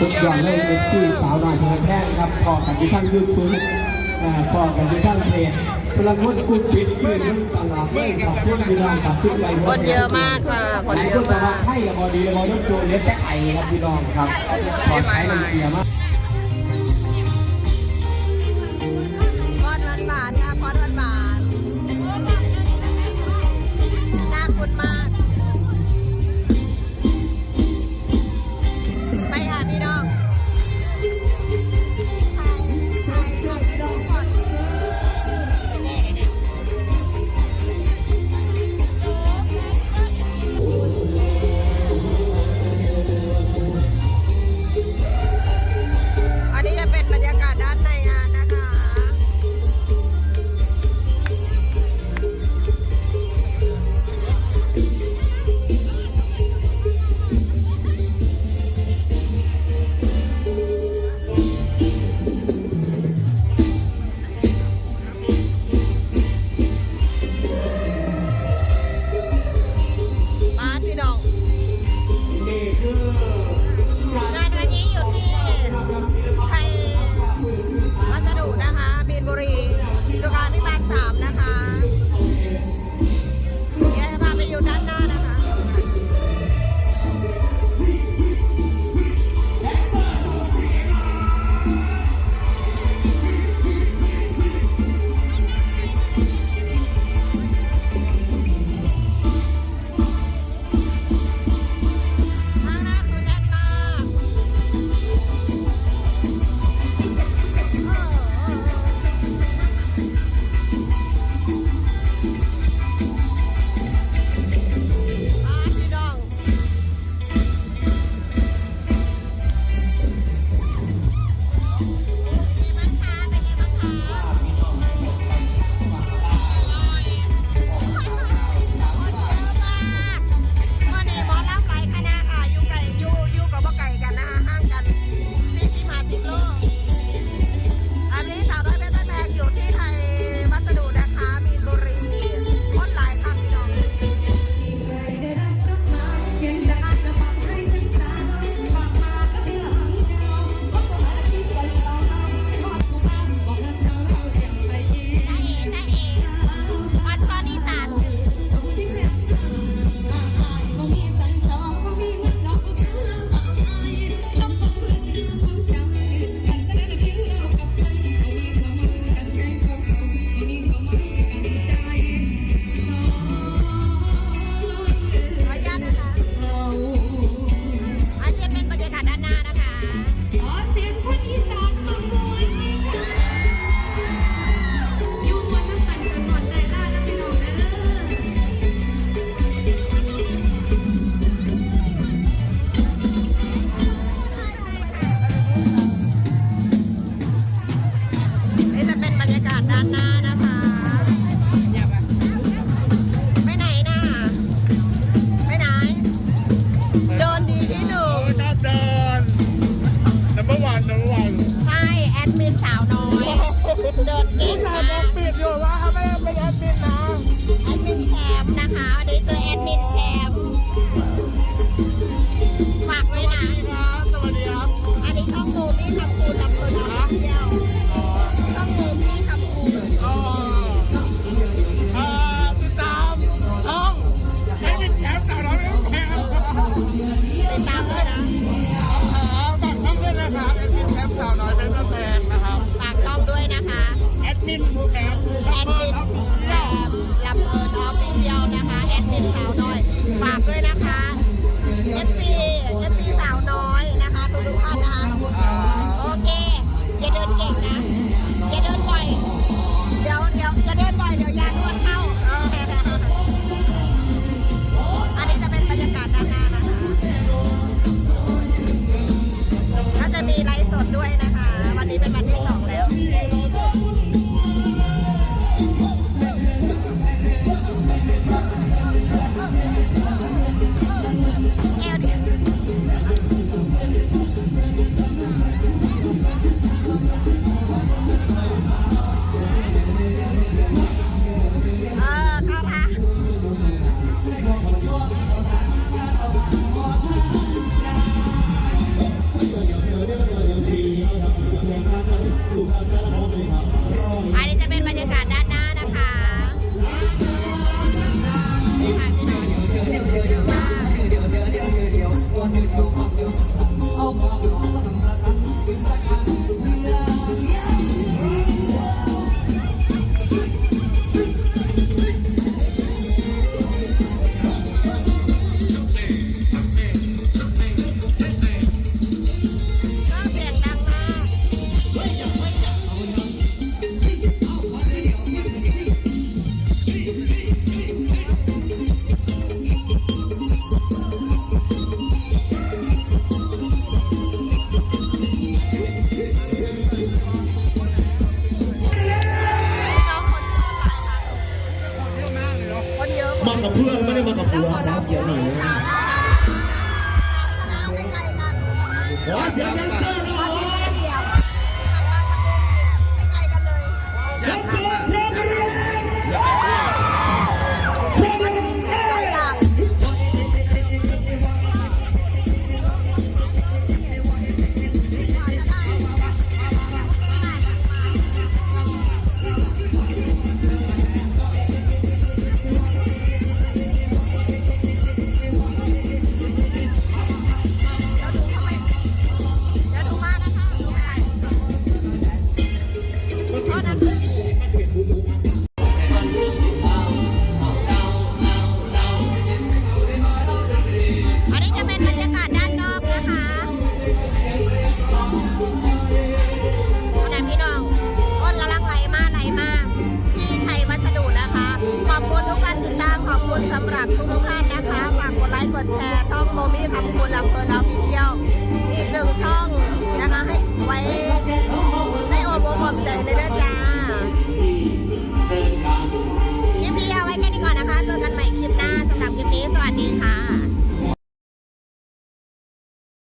เสียงคนนี้สุดเกี่ยวยอดเลเลยยเป็นที่สาวหน่อยเพื่อนแพงครับพอกันที่ทั้งยูทูบพอกันที่ทั้งเพจพลังคนกุดปิดสื่อตลอดเลยขอบคุณพี่น้องขอบคุณไว้คนเยอะมากค่ะคนหลายเยคอะนแต่มาว่ากไข้ละบอดีละบอต้องโจเหลือแต่ไอครับพี่น้องครับขอใช้ลำเกียร์มาก ตามด้วยนะฝากช่องด้วยนะครับแอดมินแคปสาวน้อยเป็นแฟนนะครับฝากช่องด้วยนะคะแอดมินผู้แคปแอดมินแซมลำเอิญออฟฟิเชียลนะคะแอดมินสาวน้อยฝากด้วยนะคะ FC FC สาวน้อย ด้วยนะคะ วันนี้เป็นวันที่สอง กับเพื่อนไม่ได้มากับผัวขอเสียงหน่อยขอเสียงแดนเซอร์หน่อย Hola, la.